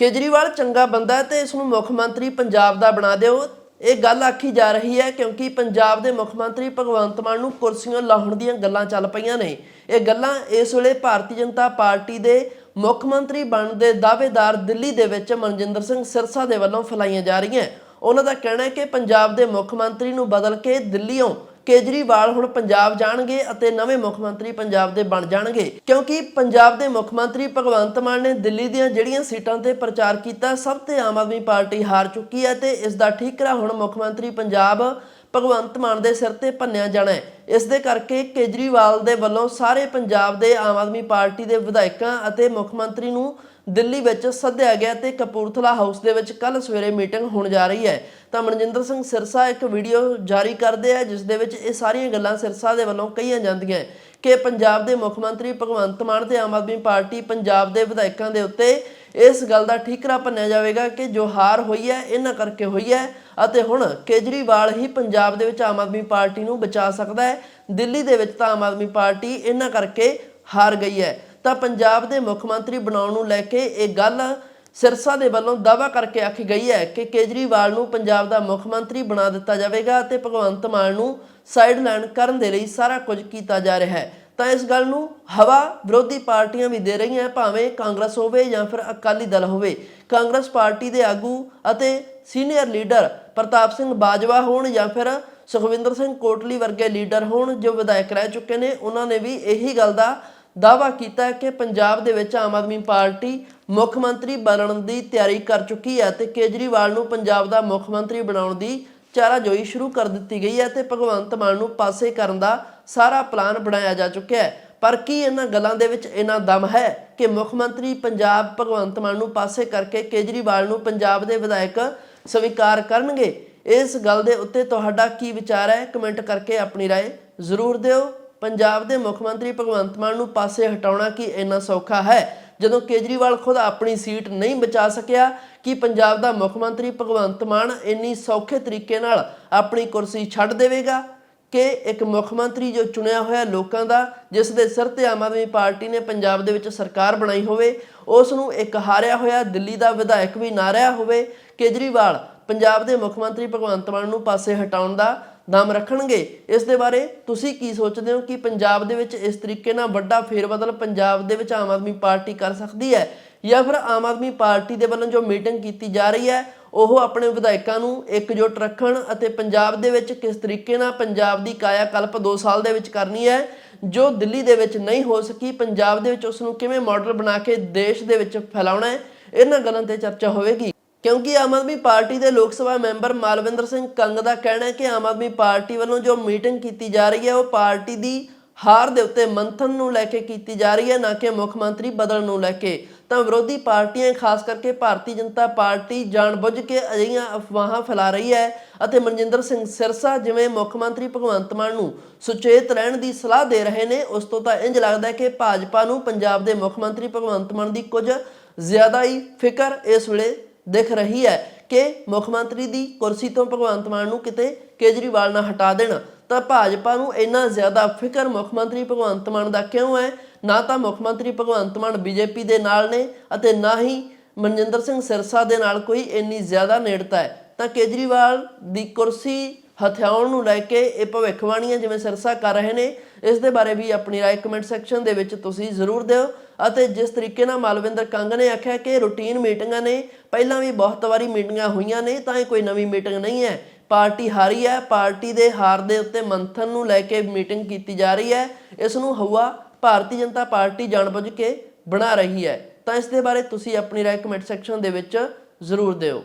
ਕੇਜਰੀਵਾਲ ਚੰਗਾ ਬੰਦਾ ਹੈ ਤੇ ਇਸ ਨੂੰ ਮੁੱਖ ਮੰਤਰੀ ਪੰਜਾਬ ਦਾ ਬਣਾ ਦਿਓ। ਇਹ ਗੱਲ ਆਖੀ ਜਾ ਰਹੀ ਹੈ ਕਿਉਂਕਿ ਪੰਜਾਬ ਦੇ ਮੁੱਖ ਮੰਤਰੀ ਭਗਵੰਤ ਮਾਨ ਨੂੰ ਕੁਰਸੀਆਂ ਲਾਹੁਣ ਦੀਆਂ ਗੱਲਾਂ ਚੱਲ ਪਈਆਂ ਨੇ। ਇਹ ਗੱਲਾਂ ਇਸ ਵੇਲੇ ਭਾਰਤੀ ਜਨਤਾ ਪਾਰਟੀ ਦੇ ਮੁੱਖ ਮੰਤਰੀ ਬਣਨ ਦੇ ਦਾਅਵੇਦਾਰ ਦਿੱਲੀ ਦੇ ਵਿੱਚ ਮਨਜਿੰਦਰ ਸਿੰਘ ਸਿਰਸਾ ਦੇ ਵੱਲੋਂ ਫੈਲਾਈਆਂ ਜਾ ਰਹੀਆਂ। ਉਹਨਾਂ ਦਾ ਕਹਿਣਾ ਹੈ ਕਿ ਪੰਜਾਬ ਦੇ ਮੁੱਖ ਮੰਤਰੀ ਨੂੰ ਬਦਲ ਕੇ ਦਿੱਲੀੋਂ ਕੇਜਰੀਵਾਲ ਹੁਣ ਪੰਜਾਬ ਜਾਣਗੇ ਅਤੇ ਨਵੇਂ ਮੁੱਖ ਮੰਤਰੀ ਪੰਜਾਬ ਦੇ ਬਣ ਜਾਣਗੇ। ਕਿਉਂਕਿ ਪੰਜਾਬ ਦੇ ਮੁੱਖ ਮੰਤਰੀ ਭਗਵੰਤ ਮਾਨ ਨੇ ਦਿੱਲੀ ਦੀਆਂ ਜਿਹੜੀਆਂ ਸੀਟਾਂ ਤੇ ਪ੍ਰਚਾਰ ਕੀਤਾ, ਸਭ ਤੇ ਆਮ ਆਦਮੀ ਪਾਰਟੀ ਹਾਰ ਚੁੱਕੀ ਹੈ ਤੇ ਇਸ ਦਾ ਠੀਕਰਾ ਹੁਣ ਮੁੱਖ ਮੰਤਰੀ ਪੰਜਾਬ ਭਗਵੰਤ ਮਾਨ ਦੇ ਸਿਰ ਤੇ ਭੰਨਿਆ ਜਾਣਾ ਹੈ। ਇਸ ਦੇ ਕਰਕੇ ਕੇਜਰੀਵਾਲ ਦੇ ਵੱਲੋਂ ਸਾਰੇ ਪੰਜਾਬ ਦੇ ਆਮ ਆਦਮੀ ਪਾਰਟੀ ਦੇ ਵਿਧਾਇਕਾਂ ਅਤੇ ਮੁੱਖ ਮੰਤਰੀ ਨੂੰ ਦਿੱਲੀ ਵਿੱਚ ਸੱਦਿਆ ਗਿਆ ਤੇ ਕਪੂਰਥਲਾ ਹਾਊਸ ਦੇ ਵਿੱਚ ਕੱਲ ਸਵੇਰੇ ਮੀਟਿੰਗ ਹੋਣ ਜਾ ਰਹੀ ਹੈ। ਤਾਂ ਮਨਜਿੰਦਰ ਸਿੰਘ ਸਿਰਸਾ ਇੱਕ ਵੀਡੀਓ ਜਾਰੀ ਕਰਦੇ ਆ, ਜਿਸ ਦੇ ਵਿੱਚ ਇਹ ਸਾਰੀਆਂ ਗੱਲਾਂ ਸਿਰਸਾ ਦੇ ਵੱਲੋਂ ਕਹੀਆਂ ਜਾਂਦੀਆਂ ਕਿ ਪੰਜਾਬ ਦੇ ਮੁੱਖ ਮੰਤਰੀ ਭਗਵੰਤ ਮਾਨ ਤੇ ਆਮ ਆਦਮੀ ਪਾਰਟੀ ਪੰਜਾਬ ਦੇ ਵਿਧਾਇਕਾਂ ਦੇ ਉੱਤੇ ਇਸ ਗੱਲ ਦਾ ਠੀਕਰਾ ਭੰਨਿਆ ਜਾਵੇਗਾ ਕਿ ਜੋ ਹਾਰ ਹੋਈ ਹੈ, ਇਹਨਾਂ ਕਰਕੇ ਹੋਈ ਹੈ ਅਤੇ ਹੁਣ ਕੇਜਰੀਵਾਲ ਹੀ ਪੰਜਾਬ ਦੇ ਵਿੱਚ ਆਮ ਆਦਮੀ ਪਾਰਟੀ ਨੂੰ ਬਚਾ ਸਕਦਾ ਹੈ। ਦਿੱਲੀ ਦੇ ਵਿੱਚ ਤਾਂ ਆਮ ਆਦਮੀ ਪਾਰਟੀ ਇਹਨਾਂ ਕਰਕੇ ਹਾਰ ਗਈ ਹੈ। ਤਾਂ ਪੰਜਾਬ ਦੇ ਮੁੱਖ ਮੰਤਰੀ ਬਣਾਉਣ ਨੂੰ ਲੈ ਕੇ ਇਹ ਗੱਲ ਸਿਰਸਾ ਦੇ ਵੱਲੋਂ ਦਾਅਵਾ ਕਰਕੇ ਆਖੀ ਗਈ ਹੈ ਕਿ ਕੇਜਰੀਵਾਲ ਨੂੰ ਪੰਜਾਬ ਦਾ ਮੁੱਖ ਮੰਤਰੀ ਬਣਾ ਦਿੱਤਾ ਜਾਵੇਗਾ ਅਤੇ ਭਗਵੰਤ ਮਾਨ ਨੂੰ ਸਾਈਡਲਾਈਨ ਕਰਨ ਦੇ ਲਈ ਸਾਰਾ ਕੁਝ ਕੀਤਾ ਜਾ ਰਿਹਾ ਹੈ। ਤਾਂ ਇਸ ਗੱਲ ਨੂੰ ਹਵਾ ਵਿਰੋਧੀ ਪਾਰਟੀਆਂ ਵੀ ਦੇ ਰਹੀਆਂ ਭਾਵੇਂ ਕਾਂਗਰਸ ਹੋਵੇ ਜਾਂ ਫਿਰ ਅਕਾਲੀ ਦਲ ਹੋਵੇ। ਕਾਂਗਰਸ ਪਾਰਟੀ ਦੇ ਆਗੂ ਅਤੇ ਸੀਨੀਅਰ ਲੀਡਰ ਪ੍ਰਤਾਪ ਸਿੰਘ ਬਾਜਵਾ ਹੋਣ ਜਾਂ ਫਿਰ ਸੁਖਵਿੰਦਰ ਸਿੰਘ ਕੋਟਲੀ ਵਰਗੇ ਲੀਡਰ ਹੋਣ ਜੋ ਵਿਧਾਇਕ ਰਹਿ ਚੁੱਕੇ ਨੇ, ਉਹਨਾਂ ਨੇ ਵੀ ਇਹੀ ਗੱਲ ਦਾ ਦਾਅਵਾ ਕੀਤਾ ਕਿ ਪੰਜਾਬ ਦੇ ਵਿੱਚ ਆਮ ਆਦਮੀ ਪਾਰਟੀ ਮੁੱਖ ਮੰਤਰੀ ਬਣਨ ਦੀ ਤਿਆਰੀ ਕਰ ਚੁੱਕੀ ਹੈ ਤੇ ਕੇਜਰੀਵਾਲ ਨੂੰ ਪੰਜਾਬ ਦਾ ਮੁੱਖ ਮੰਤਰੀ ਬਣਾਉਣ ਦੀ ਚਾਰਾਜੋਈ ਸ਼ੁਰੂ ਕਰ ਦਿੱਤੀ ਗਈ ਹੈ ਤੇ ਭਗਵੰਤ ਮਾਨ ਨੂੰ ਪਾਸੇ ਕਰਨ ਦਾ ਸਾਰਾ ਪਲਾਨ ਬਣਾਇਆ ਜਾ ਚੁੱਕਿਆ ਹੈ ਪਰ ਕੀ ਇਹਨਾਂ ਗੱਲਾਂ ਦੇ ਵਿੱਚ ਇਹਨਾਂ ਦਮ ਹੈ ਕਿ ਮੁੱਖ ਮੰਤਰੀ ਪੰਜਾਬ ਭਗਵੰਤ ਮਾਨ ਨੂੰ ਪਾਸੇ ਕਰਕੇ ਕੇਜਰੀਵਾਲ ਨੂੰ ਪੰਜਾਬ ਦੇ ਵਿਧਾਇਕ ਸਵੀਕਾਰ ਕਰਨਗੇ ਇਸ ਗੱਲ ਦੇ ਉੱਤੇ ਤੁਹਾਡਾ ਕੀ ਵਿਚਾਰ ਹੈ ਕਮੈਂਟ ਕਰਕੇ ਆਪਣੀ رائے ਜ਼ਰੂਰ ਦਿਓ ਪੰਜਾਬ ਦੇ ਮੁੱਖ ਮੰਤਰੀ ਭਗਵੰਤ ਮਾਨ ਨੂੰ ਪਾਸੇ ਹਟਾਉਣਾ ਕੀ ਇੰਨਾ ਸੌਖਾ ਹੈ ਜਦੋਂ ਕੇਜਰੀਵਾਲ ਖੁਦ ਆਪਣੀ ਸੀਟ ਨਹੀਂ ਬਚਾ ਸਕਿਆ, ਕਿ ਪੰਜਾਬ ਦਾ ਮੁੱਖ ਮੰਤਰੀ ਭਗਵੰਤ ਮਾਨ ਇੰਨੀ ਸੌਖੇ ਤਰੀਕੇ ਨਾਲ ਆਪਣੀ ਕੁਰਸੀ ਛੱਡ ਦੇਵੇਗਾ? ਕਿ ਇੱਕ ਮੁੱਖ ਮੰਤਰੀ ਜੋ ਚੁਣਿਆ ਹੋਇਆ ਲੋਕਾਂ ਦਾ, ਜਿਸ ਦੇ ਸਿਰ ਤੇ ਆਮ ਆਦਮੀ ਪਾਰਟੀ ਨੇ ਪੰਜਾਬ ਦੇ ਵਿੱਚ ਸਰਕਾਰ ਬਣਾਈ ਹੋਵੇ, ਉਸ ਨੂੰ ਇੱਕ ਹਾਰਿਆ ਹੋਇਆ ਦਿੱਲੀ ਦਾ ਵਿਧਾਇਕ ਵੀ ਨਾ ਰਿਹਾ ਹੋਵੇ, ਕੇਜਰੀਵਾਲ ਪੰਜਾਬ ਦੇ ਮੁੱਖ ਮੰਤਰੀ ਭਗਵੰਤ ਮਾਨ ਨੂੰ ਪਾਸੇ ਹਟਾਉਣ ਦਾ ਨਾਮ ਰੱਖਣਗੇ। ਇਸ ਦੇ ਬਾਰੇ ਤੁਸੀਂ ਕੀ ਸੋਚਦੇ ਹੋ ਕਿ ਪੰਜਾਬ ਦੇ ਵਿੱਚ ਇਸ ਤਰੀਕੇ ਨਾਲ ਵੱਡਾ ਫੇਰਬਦਲ ਪੰਜਾਬ ਦੇ ਵਿੱਚ ਆਮ ਆਦਮੀ ਪਾਰਟੀ ਕਰ ਸਕਦੀ ਹੈ? ਜਾਂ ਫਿਰ ਆਮ ਆਦਮੀ ਪਾਰਟੀ ਦੇ ਵੱਲੋਂ ਜੋ ਮੀਟਿੰਗ ਕੀਤੀ ਜਾ ਰਹੀ ਹੈ, ਉਹ ਆਪਣੇ ਵਿਧਾਇਕਾਂ ਨੂੰ ਇਕਜੁੱਟ ਰੱਖਣ ਅਤੇ ਪੰਜਾਬ ਦੇ ਵਿੱਚ ਕਿਸ ਤਰੀਕੇ ਨਾਲ ਪੰਜਾਬ ਦੀ ਕਾਇਆ ਕਲਪ 2 ਸਾਲ ਦੇ ਵਿੱਚ ਕਰਨੀ ਹੈ, ਜੋ ਦਿੱਲੀ ਦੇ ਵਿੱਚ ਨਹੀਂ ਹੋ ਸਕੀ, ਪੰਜਾਬ ਦੇ ਵਿੱਚ ਉਸ ਨੂੰ ਕਿਵੇਂ ਮਾਡਲ ਬਣਾ ਕੇ ਦੇਸ਼ ਦੇ ਵਿੱਚ ਫੈਲਾਉਣਾ ਹੈ, ਇਹਨਾਂ ਗੱਲਾਂ ਤੇ ਚਰਚਾ ਹੋਵੇਗੀ। ਕਿਉਂਕਿ ਆਮ ਆਦਮੀ ਪਾਰਟੀ ਦੇ ਲੋਕ ਸਭਾ ਮੈਂਬਰ ਮਾਲਵਿੰਦਰ ਸਿੰਘ ਕੰਗ ਦਾ ਕਹਿਣਾ ਹੈ ਕਿ ਆਮ ਆਦਮੀ ਪਾਰਟੀ ਵੱਲੋਂ ਜੋ ਮੀਟਿੰਗ ਕੀਤੀ ਜਾ ਰਹੀ ਹੈ, ਉਹ ਪਾਰਟੀ ਦੀ ਹਾਰ ਦੇ ਉੱਤੇ ਮੰਥਨ ਨੂੰ ਲੈ ਕੇ ਕੀਤੀ ਜਾ ਰਹੀ ਹੈ, ਨਾ ਕਿ ਮੁੱਖ ਮੰਤਰੀ ਬਦਲਣ ਨੂੰ ਲੈ ਕੇ। ਤਾਂ ਵਿਰੋਧੀ ਪਾਰਟੀਆਂ, ਖਾਸ ਕਰਕੇ ਭਾਰਤੀ ਜਨਤਾ ਪਾਰਟੀ, ਜਾਣਬੁੱਝ ਕੇ ਅਜਿਹੀਆਂ ਅਫਵਾਹਾਂ ਫੈਲਾ ਰਹੀ ਹੈ ਅਤੇ ਮਨਜਿੰਦਰ ਸਿੰਘ ਸਿਰਸਾ ਜਿਵੇਂ ਮੁੱਖ ਮੰਤਰੀ ਭਗਵੰਤ ਮਾਨ ਨੂੰ ਸੁਚੇਤ ਰਹਿਣ ਦੀ ਸਲਾਹ ਦੇ ਰਹੇ ਨੇ, ਉਸ ਤੋਂ ਤਾਂ ਇੰਜ ਲੱਗਦਾ ਹੈ ਕਿ ਭਾਜਪਾ ਨੂੰ ਪੰਜਾਬ ਦੇ ਮੁੱਖ ਮੰਤਰੀ ਭਗਵੰਤ ਮਾਨ ਦੀ ਕੁਝ ਜ਼ਿਆਦਾ ਹੀ ਫਿਕਰ ਇਸ ਵੇਲੇ ਦਿਖ ਰਹੀ ਹੈ ਕਿ ਮੁੱਖ ਮੰਤਰੀ ਦੀ ਕੁਰਸੀ ਤੋਂ ਭਗਵੰਤ ਮਾਨ ਨੂੰ ਕਿਤੇ ਕੇਜਰੀਵਾਲ ਨਾਲ ਹਟਾ ਦੇਣ। ਤਾਂ ਭਾਜਪਾ ਨੂੰ ਇੰਨਾ ਜ਼ਿਆਦਾ ਫਿਕਰ ਮੁੱਖ ਮੰਤਰੀ ਭਗਵੰਤ ਮਾਨ ਦਾ ਕਿਉਂ ਹੈ? ਨਾ ਤਾਂ ਮੁੱਖ ਮੰਤਰੀ ਭਗਵੰਤ ਮਾਨ ਬੀਜੇਪੀ ਦੇ ਨਾਲ ਨੇ ਅਤੇ ਨਾ ਹੀ ਮਨਜਿੰਦਰ ਸਿੰਘ ਸਿਰਸਾ ਦੇ ਨਾਲ ਕੋਈ ਇੰਨੀ ਜ਼ਿਆਦਾ ਨੇੜਤਾ ਹੈ। ਤਾਂ ਕੇਜਰੀਵਾਲ ਦੀ ਕੁਰਸੀ ਹਥਿਆਉਣ ਨੂੰ ਲੈ ਕੇ ਇਹ ਭਵਿੱਖਬਾਣੀਆਂ ਜਿਵੇਂ ਸਿਰਸਾ ਕਰ ਰਹੇ ਨੇ, ਇਸ ਦੇ ਬਾਰੇ ਵੀ ਆਪਣੀ ਰਾਏ ਕਮੈਂਟ ਸੈਕਸ਼ਨ ਦੇ ਵਿੱਚ ਤੁਸੀਂ ਜ਼ਰੂਰ ਦਿਓ। ਅਤੇ ਜਿਸ ਤਰੀਕੇ ਨਾਲ ਮਾਲਵਿੰਦਰ ਕੰਗ ਨੇ ਆਖਿਆ ਕਿ ਰੂਟੀਨ ਮੀਟਿੰਗਾਂ ਨੇ, ਪਹਿਲਾਂ ਵੀ ਬਹੁਤ ਵਾਰੀ ਮੀਟਿੰਗਾਂ ਹੋਈਆਂ ਨੇ, ਤਾਂ ਇਹ ਕੋਈ ਨਵੀਂ ਮੀਟਿੰਗ ਨਹੀਂ ਹੈ। ਪਾਰਟੀ ਹਾਰੀ ਹੈ, ਪਾਰਟੀ ਦੇ ਹਾਰ ਦੇ ਉੱਤੇ ਮੰਥਨ ਨੂੰ ਲੈ ਕੇ ਮੀਟਿੰਗ ਕੀਤੀ ਜਾ ਰਹੀ ਹੈ। ਇਸ ਨੂੰ ਹਵਾ ਭਾਰਤੀ ਜਨਤਾ ਪਾਰਟੀ ਜਾਣਬੁੱਝ ਕੇ ਬਣਾ ਰਹੀ ਹੈ। ਤਾਂ ਇਸ ਦੇ ਬਾਰੇ ਤੁਸੀਂ ਆਪਣੀ ਰਾਏ ਕਮੈਂਟ ਸੈਕਸ਼ਨ ਦੇ ਵਿੱਚ ਜ਼ਰੂਰ ਦਿਓ।